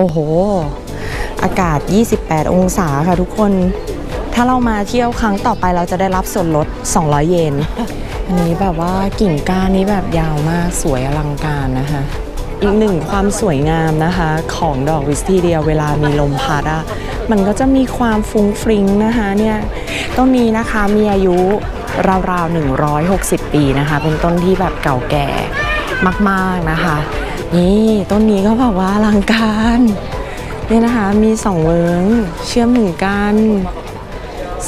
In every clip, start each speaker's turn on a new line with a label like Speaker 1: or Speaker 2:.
Speaker 1: โอ้โห อากาศ 28 องศาค่ะทุกคน ถ้าเรามาเที่ยวครั้งต่อไปเราจะได้รับส่วนลด 200 เยน อันนี้แบบว่ากิ่งก้านนี้แบบยาวมากสวยอลังการนะคะ อีกหนึ่งความสวยงามนะคะ ของดอกวิสทีเดียเวลามีลมพัดอะมันก็จะมีความฟุ้งฟริ้งนะคะเนี่ยต้นนี้นะคะมีอายุราวๆ 160 ปีนะคะ เป็นต้นที่แบบเก่าแก่มากๆนะคะ นี่ต้นนี้ก็แบบว่าอลังการเนี่ยนะคะมีสองเวิงเชื่อมถึงกัน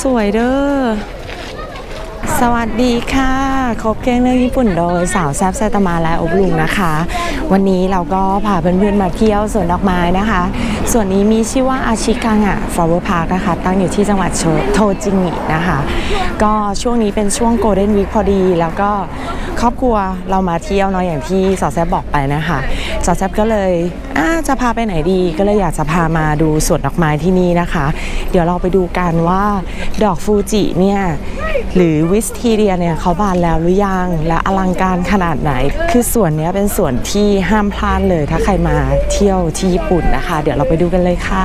Speaker 1: สวยเด้อ สวัสดีค่ะ ครบเครื่องเรื่องญี่ปุ่นโดยสาวแซบไซตามาและอบลุงนะคะ วันนี้เราก็พาเพื่อนๆมาเที่ยวสวนดอกไม้นะคะ ส่วนนี้มีชื่อว่าอาชิคังอะฟลาวเวอร์พาร์คนะคะ ตั้งอยู่ที่จังหวัดโทจิงินะคะ ก็ช่วงนี้เป็นช่วงโกลเด้นวีคพอดี แล้วก็ครอบครัวเรามาเที่ยวเนาะอย่างที่สาวแซบบอกไปนะคะสาวแซบก็เลยจะพาไปไหนดีก็เลยอยากจะพามาดูสวนดอกไม้ที่นี่นะคะ เดี๋ยวเราไปดูกันว่าดอกฟูจิเนี่ยหรือวิสทีเรียเนี่ยเขาบานแล้วหรือยังและอลังการขนาดไหน คือสวนนี้เป็นสวนที่ห้ามพลาดเลยถ้าใครมาเที่ยวที่ญี่ปุ่นนะคะ เดี๋ยวเราไปดูกันเลยค่ะ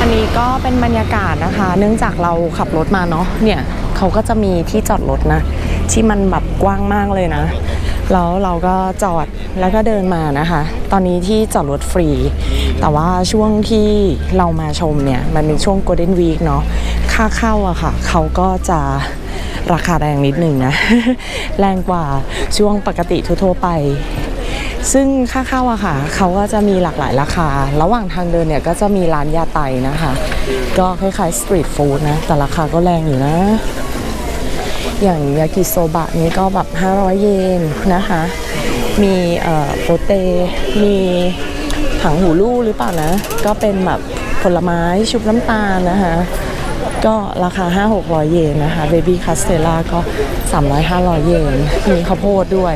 Speaker 1: อันนี้ก็เป็นบรรยากาศนะคะ เนื่องจากเราขับรถมาเนาะเนี่ยเขาก็จะมีที่จอดรถนะ ที่มันแบบกว้างมากเลยนะแล้วเราก็จอดแล้วก็เดินมานะคะ ตอนนี้ที่จอดรถฟรี แต่ว่าช่วงที่เรามาชมเนี่ยมันเป็นช่วง Golden Week เนาะค่าเข้าอะค่ะ เขาก็จะราคาแรงนิดหนึ่งนะ แรงกว่าช่วงปกติทั่วๆไป ซึ่งค่าเข้าอะค่ะเขาก็จะมีหลากหลายราคา ระหว่างทางเดินเนี่ยก็จะมีร้านยาไตนะคะ ก็คล้ายๆสตรีทฟู้ดนะ แต่ราคาก็แรงอยู่นะ อย่างยากิโซบะนี้ก็แบบ 500 เยนนะคะ มีโปเต มีถังหูลู่หรือเปล่านะ ก็เป็นแบบผลไม้ชุบน้ำตาลนะคะก็ราคา 5-600 เยนนะคะเบบี้คัสเตล่าก็ 300-500 เยน มีข้าวโพดด้วย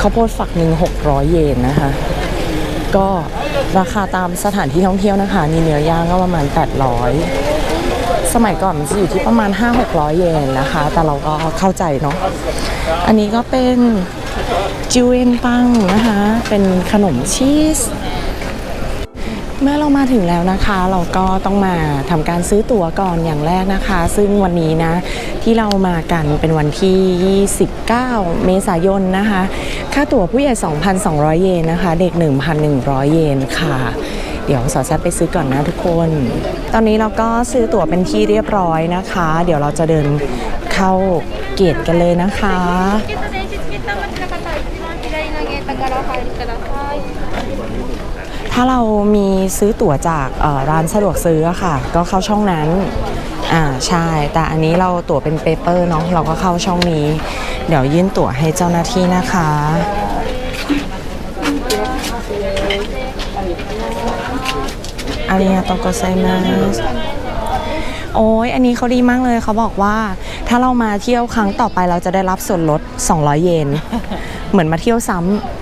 Speaker 1: ข้าวโพดฝักหนึ่ง600 เยนนะคะ ก็ราคาตามสถานที่ท่องเที่ยวนะคะ มีเนื้อย่างก็ประมาณ 800 สมัยก่อนมันจะอยู่ที่ประมาณ 5-600 เยนนะคะ แต่เราก็เข้าใจเนาะอันนี้ก็เป็นจิวเอนปังนะคะ เป็นขนมชีส เมื่อเรามาถึงแล้วนะคะ เราก็ต้องมาทำการซื้อตั๋วก่อนอย่างแรกนะคะ ซึ่งวันนี้นะ ที่เรามากันเป็นวันที่29เมษายนนะคะ ค่าตั๋วผู้ใหญ่ 2,200 เยนนะคะ เด็ก 1,100 เยนค่ะ เดี๋ยวสอดแซดไปซื้อก่อนนะทุกคน ตอนนี้เราก็ซื้อตั๋วเป็นที่เรียบร้อยนะคะ เดี๋ยวเราจะเดินเข้าเกตกันเลยนะคะถ้าเรามีซื้อตั๋วจากร้านสะดวกซื้อค่ะ ก็เข้าช่องนั้น อ่าใช่ แต่อันนี้เราตั๋วเป็นเปเปอร์เนาะเราก็เข้าช่องนี้ เดี๋ยวยื่นตั๋วให้เจ้าหน้าที่นะคะ อาริยาโตโกไซมาสโอ้ยอันนี้เขาดีมากเลยเขาบอกว่า ถ้าเรามาเที่ยวครั้งต่อไปเราจะได้รับส่วนลด 200 เยน เหมือนมาเที่ยวซ้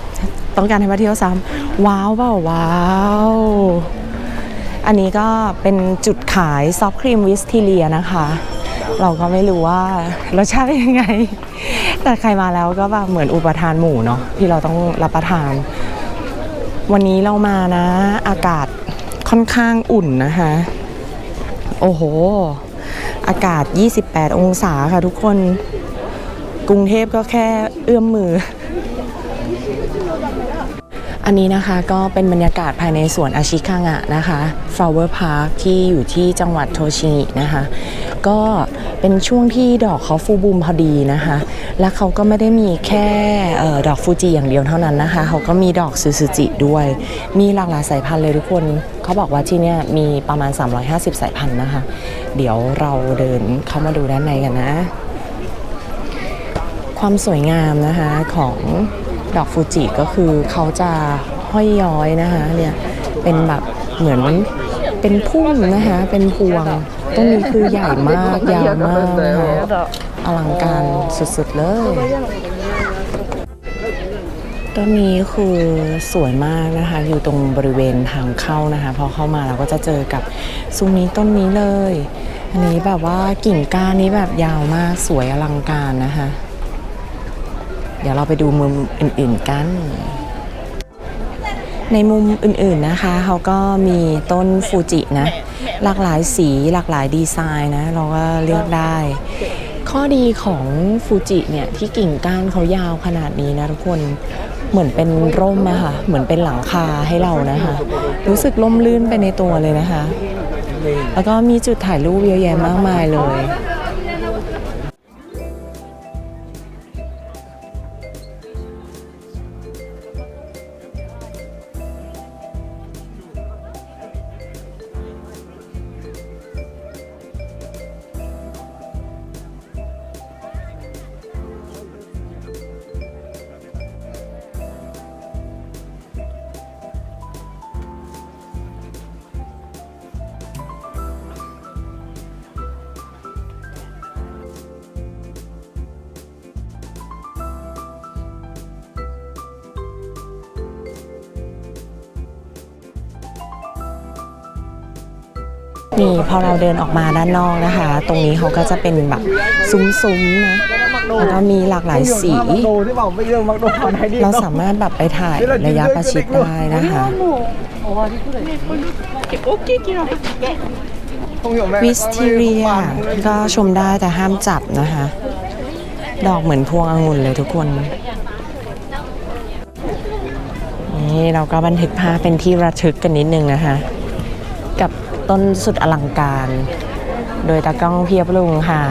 Speaker 1: ำต้องการให้มาเที่ยวซ้ำว้าวเปล่าว้าว อันนี้ก็เป็นจุดขายซอฟต์ครีมวิสทีเลียนะคะ เราก็ไม่รู้ว่ารสชาติเป็นยังไง แต่ใครมาแล้วก็แบบเหมือนอุปทานหมู่เนาะที่เราต้องรับประทาน วันนี้เรามานะ อากาศค่อนข้างอุ่นนะคะ โอ้โห อากาศ 28 องศาค่ะทุกคน กรุงเทพก็แค่เอื้อมมือ อันนี้นะคะก็เป็นบรรยากาศภายในสวนอาชิคังะนะคะ Flower Park ที่อยู่ที่จังหวัดโทชิงินะคะ ก็เป็นช่วงที่ดอกเขาฟูบูมพอดีนะคะ และเขาก็ไม่ได้มีแค่ออดอกฟูจิอย่างเดียวเท่านั้นนะคะ เขาก็มีดอกซูซูจิด้วย มีหลากหลายสายพันธุ์เลยทุกคน เขาบอกว่าที่นี่มีประมาณ 350 สายพันธุ์นะคะ เดี๋ยวเราเดินเข้ามาดูด้านในกันนะ ความสวยงามนะคะของ ดอกฟูจิก็คือเขาจะห้อยย้อยนะคะเนี่ยเป็นแบบเหมือนเป็นพุ่มนะคะเป็นพวงต้นนี้คือใหญ่มากยาวมากนะคะอลังการสุดๆเลยต้นนี้คือสวยมากนะคะ อยู่ตรงบริเวณทางเข้านะคะ พอเข้ามาเราก็จะเจอกับซุ้มนี้ต้นนี้เลย อันนี้แบบว่ากิ่งก้านนี้แบบยาวมากสวยอลังการนะคะ ดี๋ยวเราไปดูมุมอื่นๆกัน ในมุมอื่นๆนะคะเขาก็มีต้นฟูจินะ หลากหลายสีหลากหลายดีไซน์นะ เราก็เลือกได้ ข้อดีของฟูจิเนี่ยที่กิ่งก้านเขายาวขนาดนี้นะทุกคนเหมือนเป็นร่มอะค่ะ เหมือนเป็นหลังคาให้เรานะคะ รู้สึกล่มลื่นไปในตัวเลยนะคะ แล้วก็มีจุดถ่ายรูปเยอะแยะมากมายเลย นี่พอเราเดินออกมาด้านนอกนะคะ ตรงนี้เขาก็จะเป็นแบบซุ้มๆนะแล้วก็มีหลากหลายสี เราสามารถแบบไปถ่ายระยะประชิดได้นะคะวิสทีเรียก็ชมได้แต่ห้ามจับนะคะ ดอกเหมือนพวงองุ่นเลยทุกคน นี่เราก็บันทึกภาพเป็นที่ระทึกกันนิดนึงนะคะ ต้นสุดอลังการ โดยตากล้องเพียบลุงค่ะ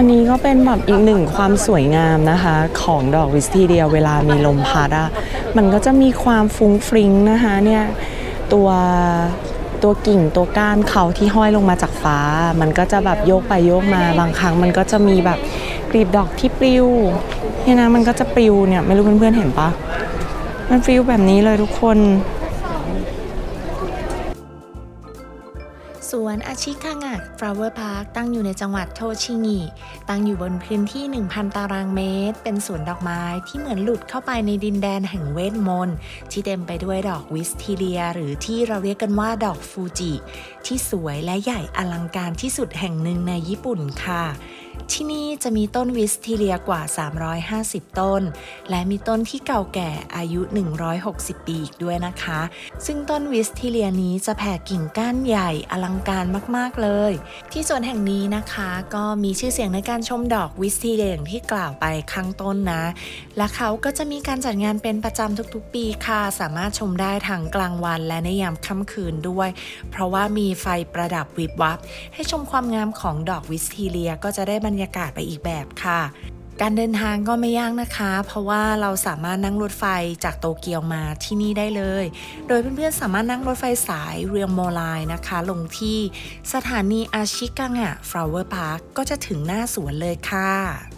Speaker 1: อันนี้ก็เป็นแบบอีกหนึ่งความสวยงามนะคะ ของดอกวิสทีเดียเวลามีลมพัดอะ มันก็จะมีความฟุ้งฟริ้งนะคะเนี่ยตัวตัวกิ่งตัวก้านเขาที่ห้อยลงมาจากฟ้า มันก็จะแบบโยกไปโยกมาบางครั้ง มันก็จะมีแบบกลีบดอกที่ปลิวเนี่ยนะมันก็จะปลิวเนี่ยไม่รู้เพื่อนๆเห็นปะมันปลิวแบบนี้เลยทุกคน
Speaker 2: สว นอาชิคางะ Flower Park ตั้งอยู่ในจังหวัดโทชิงิ ตั้งอยู่บนพื้นที่ 1,000 ตารางเมตร เป็นสวนดอกไม้ที่เหมือนหลุดเข้าไปในดินแดนแห่งเวทมนต์ที่เต็มไปด้วยดอกวิสทีเลีย หรือที่เราเรียกกันว่าดอกฟูจิ ที่สวยและใหญ่อลังการที่สุดแห่งหนึ่งในญี่ปุ่นค่ะที่นี่จะมีต้นวิสทีเลียกว่า 350 ต้น และมีต้นที่เก่าแก่อายุ 160 ปีอีกด้วยนะคะ ซึ่งต้นวิสทีเลียนี้จะแผ่กิ่งก้านใหญ่อลังการมากๆเลย ที่สวนแห่งนี้นะคะก็มีชื่อเสียงในการชมดอกวิสทีเลียอย่างที่กล่าวไปข้างต้นนะ และเขาก็จะมีการจัดงานเป็นประจำทุกๆ ปีค่ะ สามารถชมได้ทั้งกลางวันและในยามค่ำคืนด้วย เพราะว่ามีไฟประดับวิบวับ ให้ชมความงามของดอกวิสทีเลียก็จะได้บรรยากาศไปอีกแบบค่ะ การเดินทางก็ไม่ยากนะคะ เพราะว่าเราสามารถนั่งรถไฟจากโตเกียวมาที่นี่ได้เลย โดยเพื่อนๆสามารถนั่งรถไฟสายเรียงโมไลน์นะคะ ลงที่สถานีอาชิกังะฟลาวเวอร์พาร์คก็จะถึงหน้าสวนเลยค่ะ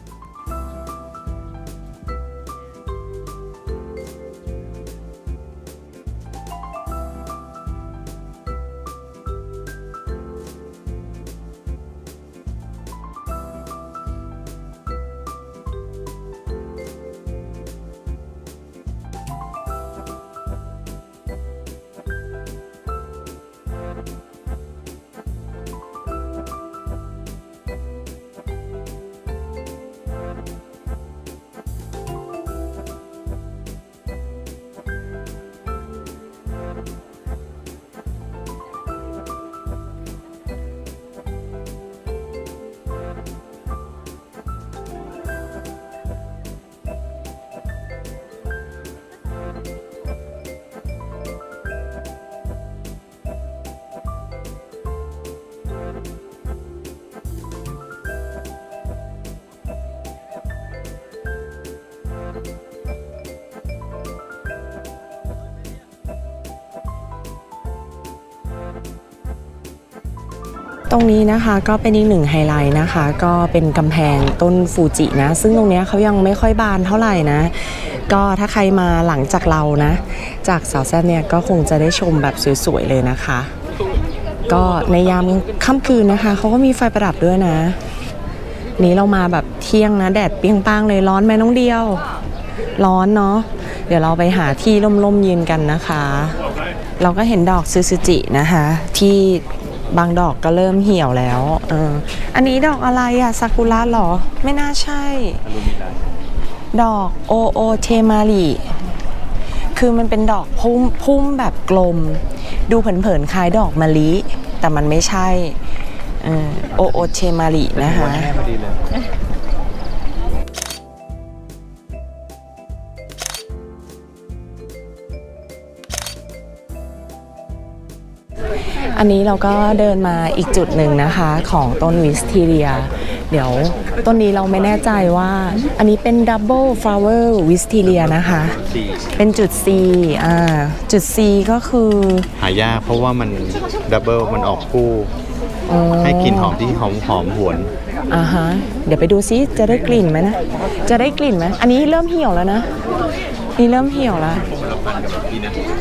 Speaker 1: ตรงนี้นะคะก็เป็นอีกหนึ่งไฮไลท์นะคะ ก็เป็นกำแพงต้นฟูจินะ ซึ่งตรงนี้เขายังไม่ค่อยบานเท่าไหร่นะ ก็ถ้าใครมาหลังจากเรานะ จากสาวแซ่เนี่ยก็คงจะได้ชมแบบสวยๆเลยนะคะ ก็ในยามค่ำคืนนะคะเขาก็มีไฟประดับด้วยนะ นี้เรามาแบบเที่ยงนะ แดดเปรี้ยงป้างเลยร้อนไหมน้องเดียว ร้อนเนาะเดี๋ยวเราไปหาที่ร่มๆยืนกันนะคะ เราก็เห็นดอกซูซูจินะคะที่ บางดอกก็เริ่มเหี่ยวแล้วเอออันนี้ดอกอะไรอะซากุระเหรอ ไม่น่าใช่ ดอกโอโอเทมารีคือมันเป็นดอกพุ่มพุ่มแบบกลม ดูเผินๆคล้ายดอกมะลิ แต่มันไม่ใช่โอโอเทมารีนะคะ
Speaker 3: อดีเลย
Speaker 1: อันนี้เราก็เดินมาอีกจุดหนึ่งนะคะ ของต้นวิสทีเรีย เดี๋ยวต้นนี้เราไม่แน่ใจว่า อันนี้เป็นดับเบิลฟลาวเวอร์วิสทีเรียนะคะ เป็นจุด C อ่าจุด C ก็คือ
Speaker 4: หายากเพราะว่ามันดับเบิลมันออกคู่
Speaker 1: อ๋อ
Speaker 4: ให้กลิ่นหอมที่หอมหอมหวน
Speaker 1: อ่าฮะเดี๋ยวไปดูซิจะได้กลิ่นไหมนะ จะได้กลิ่นไหมอันนี้เริ่มเหี่ยวแล้วนะ นี่เริ่มเหี่ยวแล้ว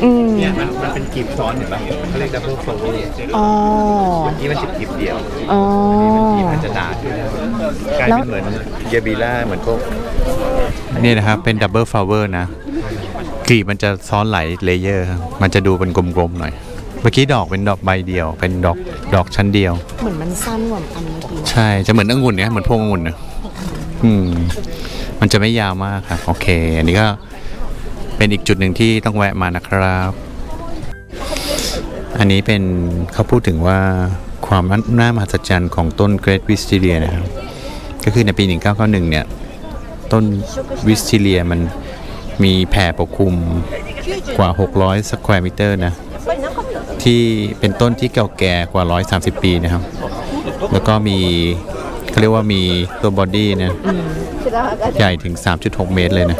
Speaker 1: อืม
Speaker 4: เนี่ยมันมันเป็นกลีบซ้อนเห็นปะเขาเรียกดับเบิลฟลเวอร์
Speaker 1: อ๋อ
Speaker 4: นี่มันจะกลีบเดียว
Speaker 1: อ๋อ
Speaker 4: กลีบมันจะหนาขึ้นกลาย
Speaker 1: แล้ว
Speaker 4: เป็นเหมือนเยบิล่าเหมือนพวกนี่นะครับ เป็นดับเบิลฟลเวอร์นะกลีบมันจะซ้อนหลายเลเยอร์ครับมันจะดูเป็นกลมๆหน่อย เมื่อกี้ดอกเป็นดอกใบเดียว เป็นดอกดอกชั้นเดียว
Speaker 1: เหมือนมันสั้นกว่าอันเมื่อกี้
Speaker 4: ใช่ จะเหมือนองุ่นเนี่ยเหมือนพวงองุ่นนะอืม มันจะไม่ยาวมากครับ โอเค อันนี้ก็ เป็นอีกจุดหนึ่งที่ต้องแวะมานะครับ อันนี้เป็นเขาพูดถึงว่าความน่ามหัศจรรย์ของต้นเกร t วิสติเลียนะครับ ก็คือในปี 1991 เนี่ย ต้นวิสติเลียมันมีแผ่ปกคลุมกว่า 600 สแควร์มิเตอร์นะ ที่เป็นต้นที่เก่าแก่กว่า 130 ปีนะครับ แล้วก็มีเขาเรียกว่ามีตัวบอดี้เนี่ยใหญ่ถึง 3.6 เมตรเลยนะ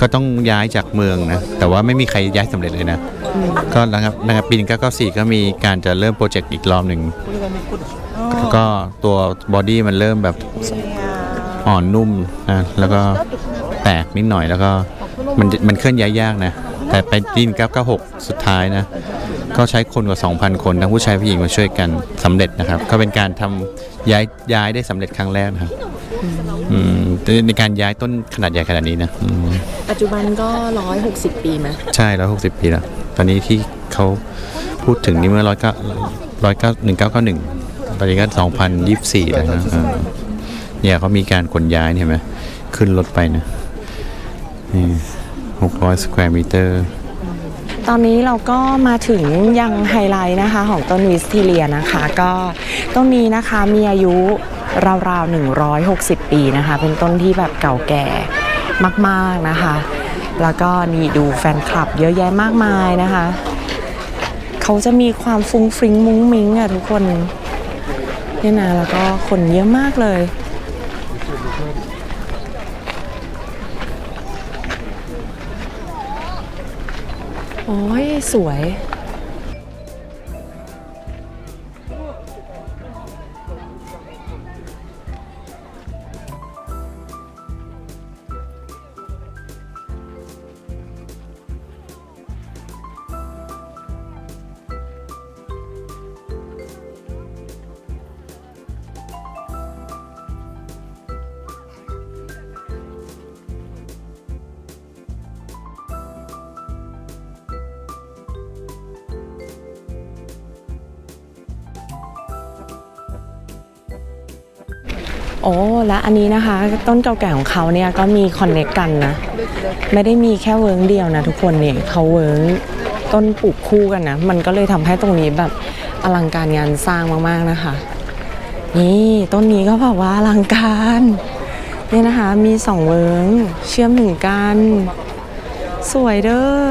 Speaker 4: ก็ต้องย้ายจากเมืองนะ แต่ว่าไม่มีใครย้ายสำเร็จเลยนะ ก็นะครับนะครับปี 1994 ก็มีการจะเริ่มโปรเจกต์อีกรอบหนึ่งแล้วก็ตัวบอดี้มันเริ่มแบบอ่อนนุ่มนะแล้วก็แตกนิดหน่อยแล้วก็มันมันเคลื่อนย้ายยากนะ แต่ไปปี1996 สุดท้ายนะ ก็ใช้คนกว่า 2,000 คนทั้งผู้ชายผู้หญิงมาช่วยกันสำเร็จนะครับ ก็เป็นการทำย้ายย้ายได้สำเร็จครั้งแรกนะครับอืม ในการย้ายต้นขนาดใหญ่ขนาดนี้นะอืม
Speaker 1: ปัจจุบันก็ 160 ปีไหม
Speaker 4: ใช่ร้อยหกสิบปีแล้ว ตอนนี้ที่เขาพูดถึงนี่เมื่อร้อยเก้าร้อยเก้าหนึ่งเก้าเก้าหนึ่งตอนนี้ก็สองพันยี่สิบสี่แล้วนะเออเนี่ยเขามีการขนย้ายเนี่ยเห็นไหมขึ้นรถไปนะนี่หกร้อยสแควร์มิเตอร์
Speaker 1: ตอนนี้เราก็มาถึงยังไฮไลท์นะคะของต้นวิสทีเลียนะคะ ก็ต้นนี้นะคะมีอายุ ราวๆ 160 ปีนะคะ เป็นต้นที่แบบเก่าแก่มากๆนะคะ แล้วก็นี่ดูแฟนคลับเยอะแยะมากมายนะคะ เขาจะมีความฟุ้งฟริ้งมุ้งมิ้งอะทุกคนเนี่ยนะแล้วก็คนเยอะมากเลยโอ้ยสวย และอันนี้นะคะ ต้นเก่าแก่ของเขาเนี่ยก็มีคอนเน c กกันนะ ไม่ได้มีแค่เวิร์งเดียวนะทุกคนเนี่ยเขาเวิร์งต้นปลูกคู่กันนะ มันก็เลยทำให้ตรงนี้แบบอลังการงานสร้างมากๆนะคะ นี่ต้นนี้ก็แบบว่าอลังการเนี่ยนะคะมีสองเวิร์งเชื่อมถึงกัน สวยเด้อ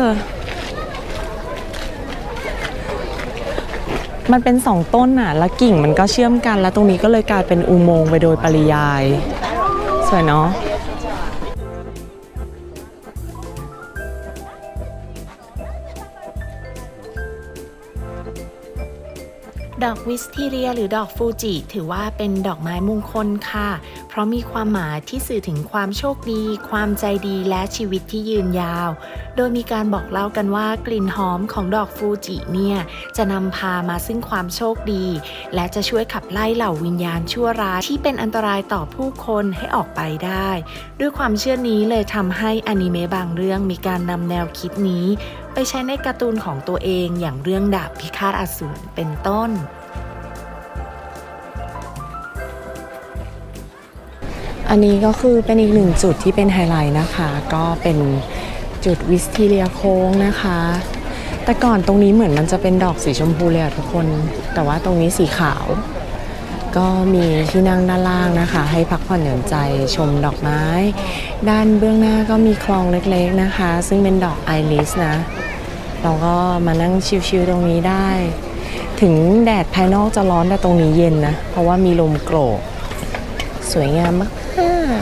Speaker 1: มันเป็นสองต้นน่ะ แล้วกิ่งมันก็เชื่อมกัน แล้วตรงนี้ก็เลยกลายเป็นอุโมงค์ไปโดยปริยาย สวยเนาะ
Speaker 2: ดอกวิสทีเรียหรือดอกฟูจิ ถือว่าเป็นดอกไม้มงคลค่ะเพราะมีความหมายที่สื่อถึงความโชคดี ความใจดีและชีวิตที่ยืนยาว โดยมีการบอกเล่ากันว่ากลิ่นหอมของดอกฟูจิเนี่ยจะนำพามาซึ่งความโชคดี และจะช่วยขับไล่เหล่าวิญญาณชั่วร้ายที่เป็นอันตรายต่อผู้คนให้ออกไปได้ ด้วยความเชื่อนี้เลยทำให้อนิเมะบางเรื่องมีการนำแนวคิดนี้ ไปใช้ในการ์ตูนของตัวเองอย่างเรื่องดาบพิฆาตอสูรเป็นต้น
Speaker 1: อันนี้ก็คือเป็นอีกหนึ่งจุดที่เป็นไฮไลท์นะคะ ก็เป็นจุดวิสทีเรียโค้งนะคะ แต่ก่อนตรงนี้เหมือนมันจะเป็นดอกสีชมพูเลยทุกคน แต่ว่าตรงนี้สีขาว ก็มีที่นั่งด้านล่างนะคะ ให้พักผ่อนหย่อนใจชมดอกไม้ ด้านเบื้องหน้าก็มีคลองเล็กๆนะคะ ซึ่งเป็นดอกไอริสนะเราก็มานั่งชิลๆตรงนี้ได้ ถึงแดดภายนอกจะร้อนแต่ตรงนี้เย็นนะ เพราะว่ามีลมโกรกสวยงามมาก ต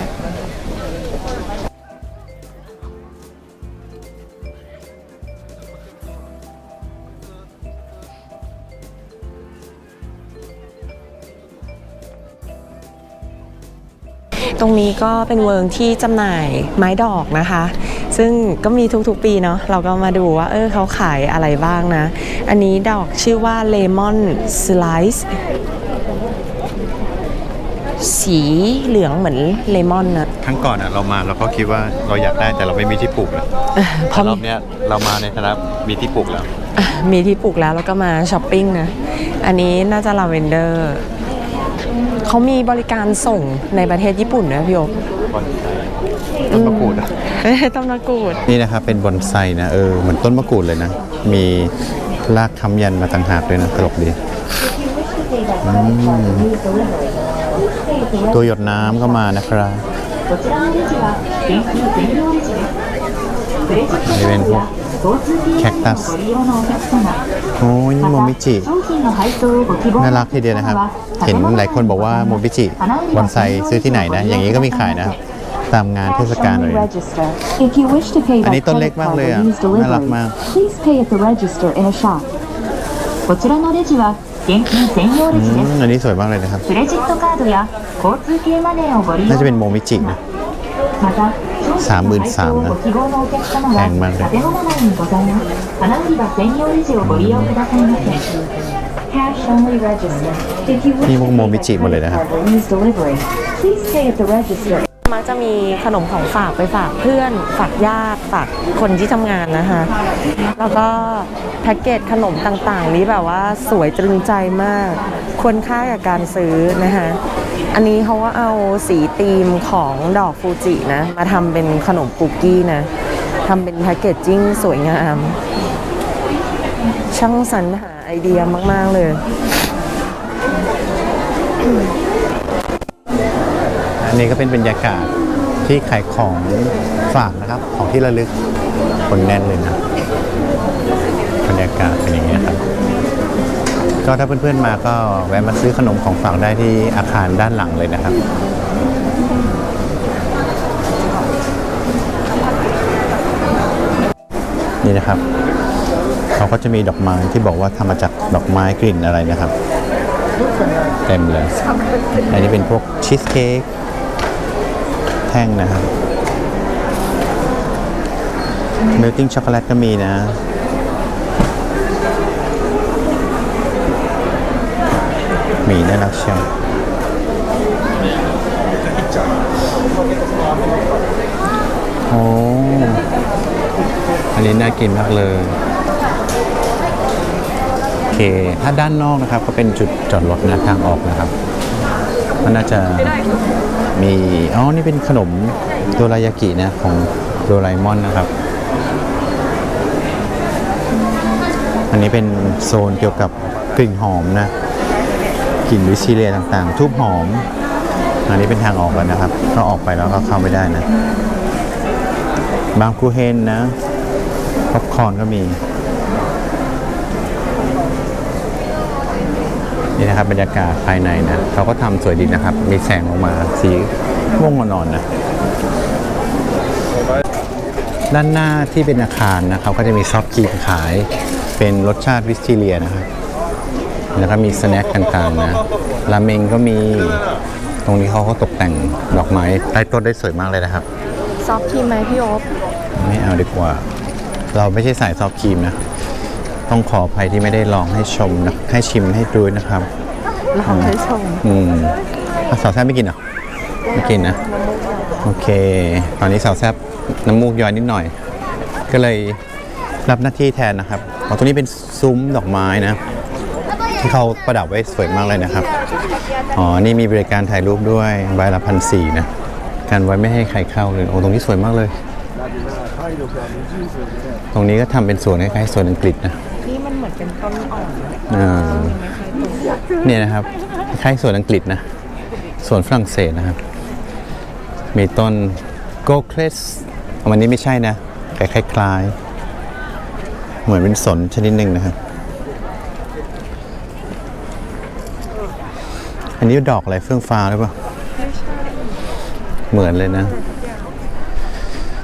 Speaker 1: รงนี้ก็เป็นเวิร์งที่จำหน่ายไม้ดอกนะคะ ซึ่งก็มีทุกๆปีเนาะเราก็มาดูว่า เออเขาขายอะไรบ้างนะ อันนี้ดอกชื่อว่าเลมอนสไลซ์ สีเหลืองเหมือนเลมอนนะ
Speaker 4: ครั้งก่อนอะเรามาเราก็คิดว่าเราอยากได้แต่เราไม่มีที่ปลูกอะ
Speaker 1: เพ
Speaker 4: แต่
Speaker 1: ราะ
Speaker 4: รอบเนี้ยเรามาในฐานะมีที่ปลูกแล้ว
Speaker 1: มีที่ปลูกแล้วแล้วก็มาช้อปปิ้งนะ อันนี้น่าจะลาเวนเดอร์เขามีบริการส่งในประเทศญี่ปุ่นนะพี่โอ๊ค
Speaker 4: บอนไซต้นมะกรูดอะ
Speaker 1: ต้นมะกรูด
Speaker 4: นี่นะครับเป็นบอนไซนะเออเหมือนต้นมะกรูดเลยนะ มีรากค้ำยันมาต่างหากด้วยนะตลกดีอืม ตัวหยดน้ำก็มานะครับอันนี้เป็นพวกแคคตัสโอ้ยนี่โมมิจิ น่ารักทีเดียวนะครับ เห็นหลายคนบอกว่าโมมิจิบอนไซซื้อที่ไหนนะ อย่างนี้ก็มีขายนะ ตามงานเทศกาลเลย
Speaker 5: อันนี้ต้นเล็กมากเลยอ่ะ น่ารักมาก Please pay at the register in a shop こちらのレジは現 金専用レ
Speaker 4: อื
Speaker 5: ジで
Speaker 4: ม อันนี้สวยมากเลยนะครับ
Speaker 5: すクレジットカードや交通系マネーをご利
Speaker 4: น่า
Speaker 5: 用
Speaker 4: จะเป็นโมมิจินะ
Speaker 5: また商品の配送をご希望のお客様は
Speaker 4: แพงมากเลย
Speaker 5: 建物内にございます花売り場専用レジをご利用くださいませ Cash only register If you wish
Speaker 4: นี่พวก
Speaker 5: to
Speaker 4: โม
Speaker 5: pay
Speaker 4: มิ
Speaker 5: by
Speaker 4: จิหมดเลย
Speaker 5: credit
Speaker 4: นะครับ
Speaker 1: มักจะมีขนมของฝากไปฝากเพื่อน ฝากญาติ ฝากคนที่ทำงานนะคะ แล้วก็แพ็กเกจขนมต่างๆ นี้แบบว่าสวยตรึงใจมาก ควรค่ากับการซื้อนะคะ อันนี้เขาก็เอาสีธีมของดอกฟูจินะ มาทำเป็นขนมคุกกี้นะทำเป็นแพ็กเกจจิ้งสวยงาม ช่างสรรหาไอเดียมาก ๆ เลย
Speaker 4: อันนี้ก็เป็นบรรยากาศที่ขายของฝากนะครับ ของที่ระลึกคนแน่นเลยนะบรรยากาศเป็นอย่างนี้ครับ ก็ถ้าเพื่อนๆมาก็แวะมาซื้อขนมของฝากได้ที่อาคารด้านหลังเลยนะครับนี่นะครับเขาก็จะมีดอกไม้ที่บอกว่าทำมาจากดอกไม้กลิ่นอะไรนะครับ เต็มเลย อันนี้เป็นพวกชีสเค้ก ท่งนะครับเมลติ้งช็อกโกแลตก็มีนะหมีน่ารักเชียวโอ้อันนี้น่ากินมากเลย โอเค ถ้าด้านนอกนะครับก็เป็นจุดจอดรถนะทางออกนะครับ มันน่าจะ มีอ๋อนี่เป็นขนมโดรายากินะของโดราเอมอนนะครับ อันนี้เป็นโซนเกี่ยวกับกลิ่นหอมนะกลิ่นวิซีเรียต่างๆ ทูบหอม อันนี้เป็นทางออกแล้วนะครับ ก็ออกไปแล้วก็เข้าไม่ได้นะ บางคูเฮนนะป๊อปคอนก็มี นี่นะครับบรรยากาศภายในนะเขาก็ทำสวยดีนะครับ มีแสงออกมาสีม่วงนอนๆนะด้านหน้าที่เป็นอาคารนะเขาก็จะมีซอฟต์ครีมขาย เป็นรสชาติวิสติเลียนะครับแล้วก็มีสแน็คต่างๆนะราเมงก็มีตรงนี้เขาก็ตกแต่งดอกไม้ใต้ต้นได้สวยมากเลยนะครับ
Speaker 1: ซอฟต์ครีมไหมพี่โอ๊บ
Speaker 4: ไม่เอาดีกว่า เราไม่ใช่สายซอฟต์ครีมนะ ต้องขออภัยที่ไม่ได้ลองให้ชมนะให้ชิมให้ดูนะครับ
Speaker 1: ลองให้ชม
Speaker 4: อืมอะสาวแซบไม่กินเหรอไม่กินนะ โอเค ตอนนี้สาวแซบน้ำมูกย้อยนิดหน่อย ก็เลยรับหน้าที่แทนนะครับอ๋อตรงนี้เป็นซุ้มดอกไม้นะ ที่เขาประดับไว้สวยมากเลยนะครับ อ๋อ นี่มีบริการถ่ายรูปด้วยใบละพันสี่นะการไว้ไม่ให้ใครเข้าเลยโอ้ตรงนี้สวยมากเลย ตรงนี้ก็ทำเป็นสวนคล้ายๆสวนอังกฤษนะ
Speaker 1: นี่ มันเหมือนเป็นต้นอ่อน
Speaker 4: อ่าเนี่ยนะครับคล้ายๆสวนอังกฤษนะสวนฝรั่งเศสนะครับ มีต้นโกเคลสวันนี้ไม่ใช่นะ แต่คล้ายๆ เหมือนเป็นสนชนิดหนึ่งนะครับ อันนี้ดอกอะไรเฟื่องฟ้าหรือเปล่าเหมือนเลยนะ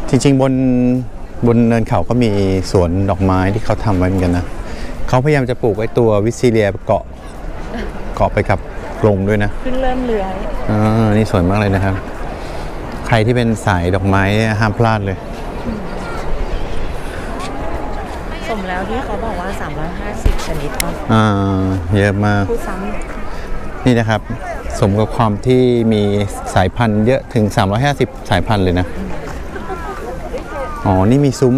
Speaker 4: จริงๆบนบนเนินเขาก็มีสวนดอกไม้ที่เขาทำไว้เหมือนกันนะ เขาพยายามจะปลูกไอ้ตัววิซิเลียเกาะเกาะไปกับกรงด้วยนะ
Speaker 1: ขึ้นเริ่มเลื้อย
Speaker 4: อ่านี่สวยมากเลยนะครับ ใครที่เป็นสายดอกไม้ห้ามพลาดเลย
Speaker 1: สมแล้วที่เขาบอกว่า 350 ชนิดเนาะ
Speaker 4: อ่าเยอะมาก
Speaker 1: พูดซ้
Speaker 4: นี่นะครับ สมกับความที่มีสายพันธุ์เยอะถึง 350 สายพันธุ์เลยนะ อ๋อ นี่มีซุ้ม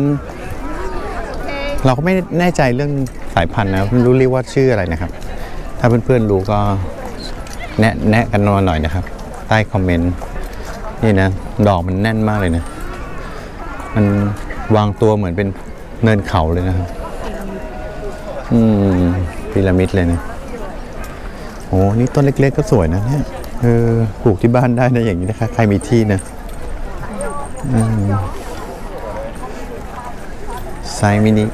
Speaker 4: เราก็ไม่แน่ใจเรื่อง สายพันธุ์นะไม่รู้เรียกว่าชื่ออะไรนะครับ ถ้าเพื่อนๆรู้ก็แนะแนะกันมาหน่อยนะครับ ใต้คอมเมนต์นี่นะ ดอกมันแน่นมากเลยนะ มันวางตัวเหมือนเป็นเนินเขาเลยนะครับ อืมพีระมิดเลยนะโอ้นี่ต้นเล็กๆก็สวยนะเนี่ยเออปลูกที่บ้านได้นะอย่างนี้นะคะ ใครมีที่นะไซมินิ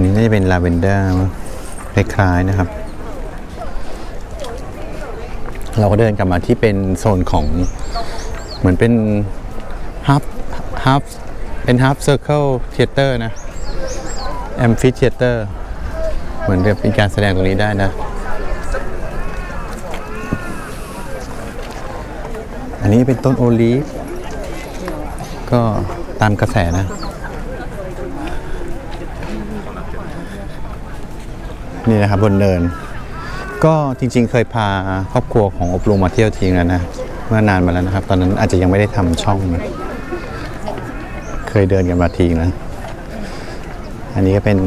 Speaker 4: นนี้น่าจะเป็นลาเวนเดอร์คล้ายๆนะครับ เราก็เดินกลับมาที่เป็นโซนของเหมือนเป็นฮับฮับเป็นฮับเซอร์เคิลเทเตอร์นะแอมฟิเทเตอร์เหมือนกับมีการแสดงตรงนี้ได้นะ อันนี้เป็นต้นโอลีฟก็ตามกระแสนะ นี่นะครับบนเนิน ก็จริงๆ เคยพาครอบครัวของอบรมมาเที่ยวทีนึงแล้วนะเมื่อนานมาแล้วนะครับ ตอนนั้นอาจจะยังไม่ได้ทำช่องเคยเดินกันมาทีนะ อันนี้ก็เป็น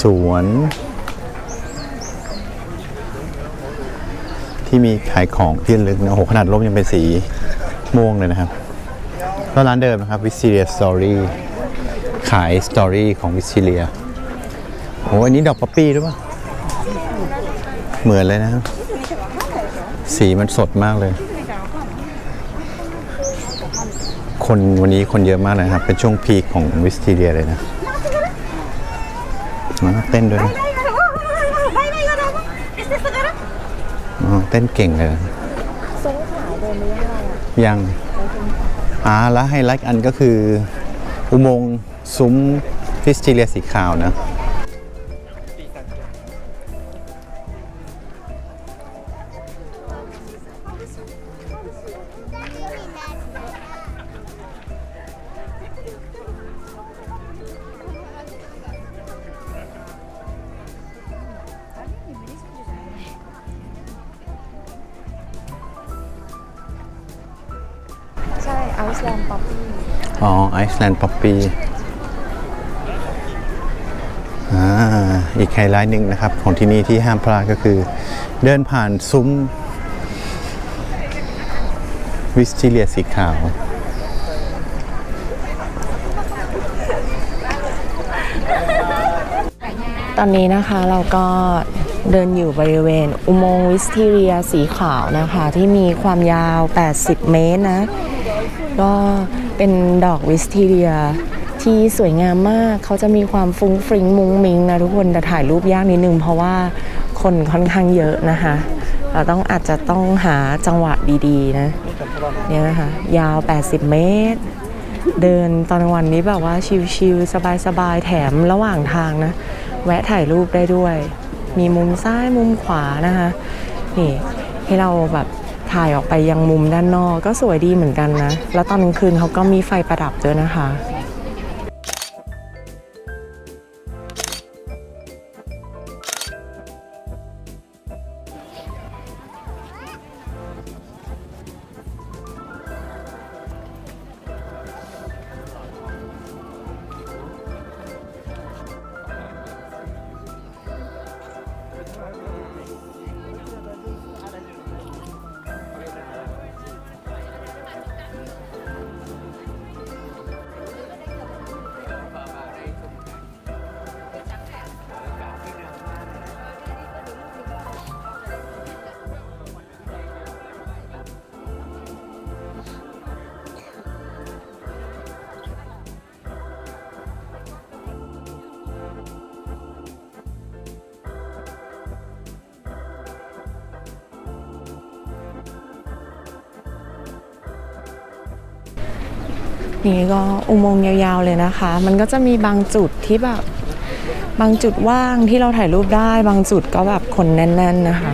Speaker 4: สวน ที่มีขายของที่ลึกนะโอ้โหขนาดร่มยังเป็นสีม่วงเลยนะครับก็ร้านเดิมนะครับวิซิเลียสตอรี่ขายสตอรี่ของวิซิเลียโอ้อันนี้ดอกป๊อปปี้หรือเปล่า เหมือนเลยนะครับ สีมันสดมากเลย คนวันนี้คนเยอะมากเลยนะครับ เป็นช่วงพีคของวิสทีเรียเลยนะอ๋อเต้นด้วยนะเต้นเก่งเลยนะยังอ่าแล้วไฮไลท์อันก็คือ อุโมงค์ซุ้มฟิสติเลียสีขาวนะ
Speaker 1: ป๊อปปี้
Speaker 4: อ๋อไอซ์แลนด์ป๊อปปี้อ่าอีกไฮไลท์หนึ่งนะครับ ของที่นี่ที่ห้ามพลาดก็คือ เดินผ่านซุ้ม วิสติเลียสีขาว
Speaker 1: ตอนนี้นะคะเราก็เดินอยู่บริเวณ อุโมงค์วิสทีเรียสีขาวนะคะ ที่มีความยาว 80 เมตรนะ ก็เป็นดอกวิสทีเรียที่สวยงามมากเขาจะมีความฟุ้งฟริ้งมุ้งมิ้งนะทุกคนแต่ถ่ายรูปยากนิดนึงเพราะว่าคนค่อนข้างเยอะนะคะ เราต้องอาจจะต้องหาจังหวะดีๆนะเนี่ยนะคะยาว 80 เมตร เดินตอนกลางวันนี้แบบว่าชิลๆสบายๆ แถมระหว่างทางนะ แวะถ่ายรูปได้ด้วย มีมุมซ้ายมุมขวานะคะ นี่ให้เราแบบ ถ่ายออกไปยังมุมด้านนอกก็สวยดีเหมือนกันนะ แล้วตอนกลางคืนเขาก็มีไฟประดับด้วยนะคะ นี่ก็อุโมงค์ยาวๆเลยนะคะ มันก็จะมีบางจุดที่แบบบางจุดว่างที่เราถ่ายรูปได้บางจุดก็แบบคนแน่น ๆนะคะ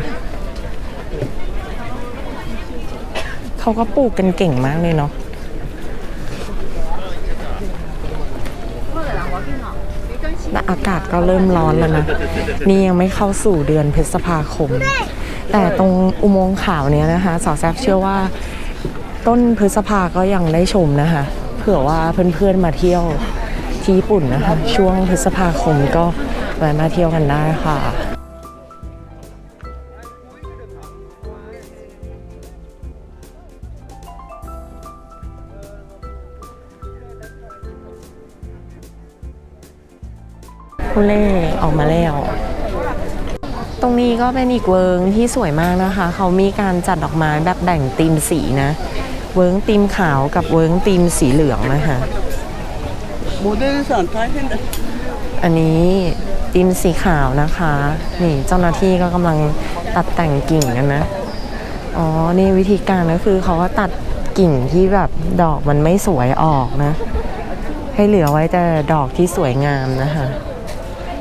Speaker 1: เขาก็ปลูกกันเก่งมากเลยเนาะและอากาศก็เริ่มร้อนแล้วนะ นี่ยังไม่เข้าสู่เดือนพฤษภาคม แต่ตรงอุโมงค์ขาวเนี้ยนะคะสาวแซบเชื่อว่า ต้นพฤษภาก็ยังได้ชมนะคะ เผื่อว่าเพื่อนๆมาเที่ยวที่ญี่ปุ่นนะคะ ช่วงพฤษภาคมก็แวะมาเที่ยวกันได้ค่ะคุเล่ออกมาแล้ว ตรงนี้ก็เป็นอีกเวิงที่สวยมากนะคะ เขามีการจัดดอกไม้แบบแบ่งธีมสีนะ เวิ้งตีมขาวกับเวิ้งตีมสีเหลืองนะคะ
Speaker 3: บูดส
Speaker 1: อันนี้ตีมสีขาวนะคะ นี่เจ้าหน้าที่ก็กำลังตัดแต่งกิ่งกันนะ อ๋อ นี่วิธีการก็คือเขาก็ตัดกิ่งที่แบบดอกมันไม่สวยออกนะ ให้เหลือไว้แต่ดอกที่สวยงามนะคะ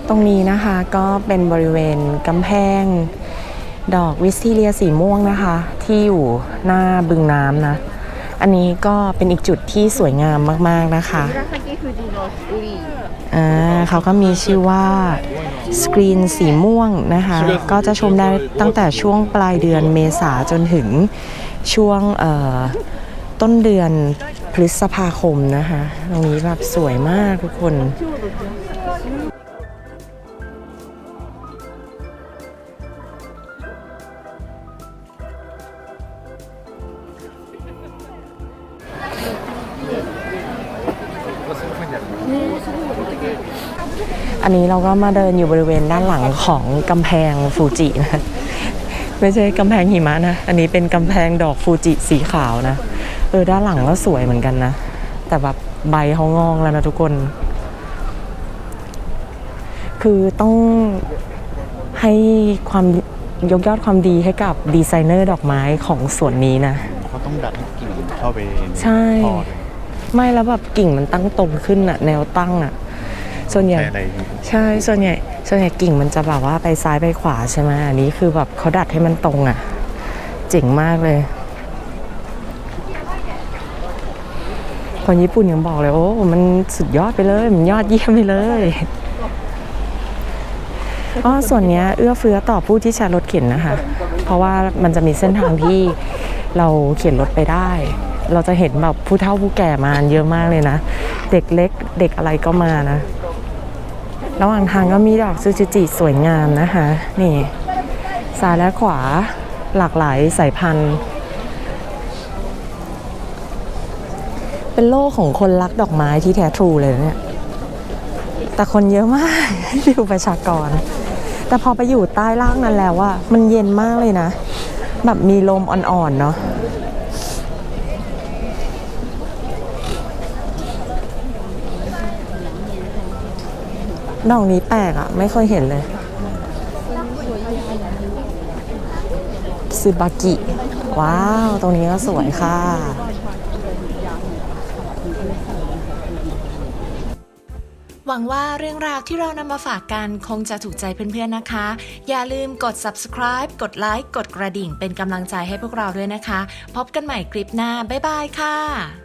Speaker 1: ตรงนี้นะคะก็เป็นบริเวณกำแพง ดอกวิสติเลียสีม่วงนะคะ ที่อยู่หน้าบึงน้ำนะ อันนี้ก็เป็นอีกจุดที่สวยงามมาก ๆ นะคะอ่าเขาก็มีชื่อว่าสกรีนสีม่วงนะคะ ก็จะชมได้ตั้งแต่ช่วงปลายเดือนเมษาจนถึงช่วงต้นเดือนพฤษภาคมนะคะ ตรงนี้แบบสวยมากทุกคน ก็มาเดินอยู่บริเวณด้านหลังของกำแพงฟูจินะ ไม่ใช่กำแพงหิมะนะ อันนี้เป็นกำแพงดอกฟูจิสีขาวนะ เออ ด้านหลังก็สวยเหมือนกันนะ แต่แบบใบเขางองแล้วนะทุกคน คือต้องให้ความยกยอดความดีให้กับดีไซเนอร์ดอกไม้ของสวนนี้นะ
Speaker 4: เขาต้องดัดให้กิ่งเข้าไป
Speaker 1: ใช่
Speaker 4: พอเลย
Speaker 1: ไม่แล้วแบบกิ่งมันตั้งตรงขึ้นอะแนวตั้งอะ ส่วนใหญ่
Speaker 4: ใช่อะไร
Speaker 1: ใช่ ส่วนใหญ่ ส่วนใหญ่กิ่งมันจะแบบว่าไปซ้ายไปขวาใช่ไหมอันนี้คือแบบเขาดัดให้มันตรงอะ่ะ เจ๋งมากเลย คนญี่ปุ่นยังบอกเลย โอ้ มันสุดยอดไปเลย มันยอดเยี่ยมไปเลย อ๋อ ส่วนเนี้ยเอื้อเฟื้อต่อผู้ที่ใช้รถเข็นนะคะ เพราะว่ามันจะมีเส้นทางที่เราเข็นรถไปได้ เราจะเห็นแบบผู้เฒ่าผู้แก่มาเยอะมากเลยนะ เด็กเล็กเด็กอะไรก็มานะ ระหว่างทางก็มีดอกซูจิจิสวยงามนะคะ นี่ซ้ายและขวาหลากหลายสายพันธุ์ เป็นโลกของคนรักดอกไม้ที่แท้ทรูเลยนะเนี่ย แต่คนเยอะมากที่อยู่ประชากร แต่พอไปอยู่ใต้ล่างนั้นแล้วอะมันเย็นมากเลยนะ แบบมีลมอ่อนๆเนาะ ดอกนี้แปลกอะไม่เคยเห็นเลยซึบากิ ว้าว ตรงนี้ก็สวยค่ะ
Speaker 2: หวังว่าเรื่องราวที่เรานำมาฝากกันคงจะถูกใจเพื่อนๆนะคะ อย่าลืมกด subscribe กดไลค์กดกระดิ่งเป็นกำลังใจให้พวกเราด้วยนะคะ พบกันใหม่คลิปหน้า บ๊ายบายค่ะ